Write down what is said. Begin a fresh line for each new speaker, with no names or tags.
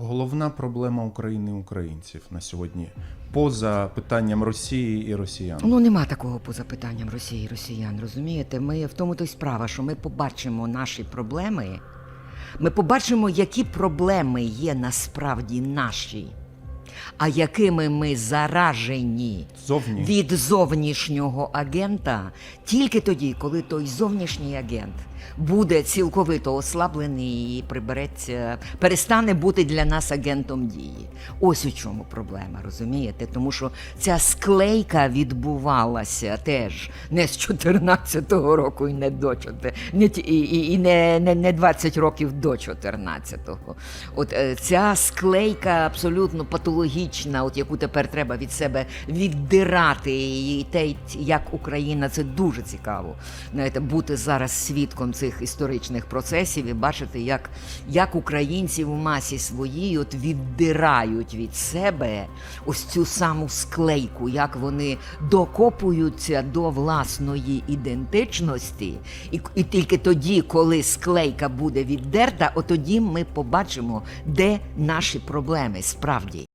Головна проблема України українців на сьогодні поза питанням Росії і росіян.
Ну нема такого поза питанням Росії і росіян. Розумієте? Ми в тому то й справа, що ми побачимо наші проблеми. Ми побачимо, які проблеми є насправді наші, а якими ми заражені
Зовні
від зовнішнього агента тільки тоді, коли той зовнішній агент буде цілковито ослаблений і прибереться, перестане бути для нас агентом дії. Ось у чому проблема, розумієте? Тому що ця склейка відбувалася теж не з 14-го року і не до 4, не, і, і, не, не, не 20 років до 14-го. От е, ця склейка абсолютно патологічна, от яку тепер треба від себе віддирати, і те, як Україна, це дуже цікаво. Знаєте, бути зараз свідком цих історичних процесів і бачити, як, як українці в масі своїй от віддирають від себе ось цю саму склейку, як вони докопуються до власної ідентичності, і, і тільки тоді, коли склейка буде віддерта, от тоді ми побачимо, де наші проблеми справді.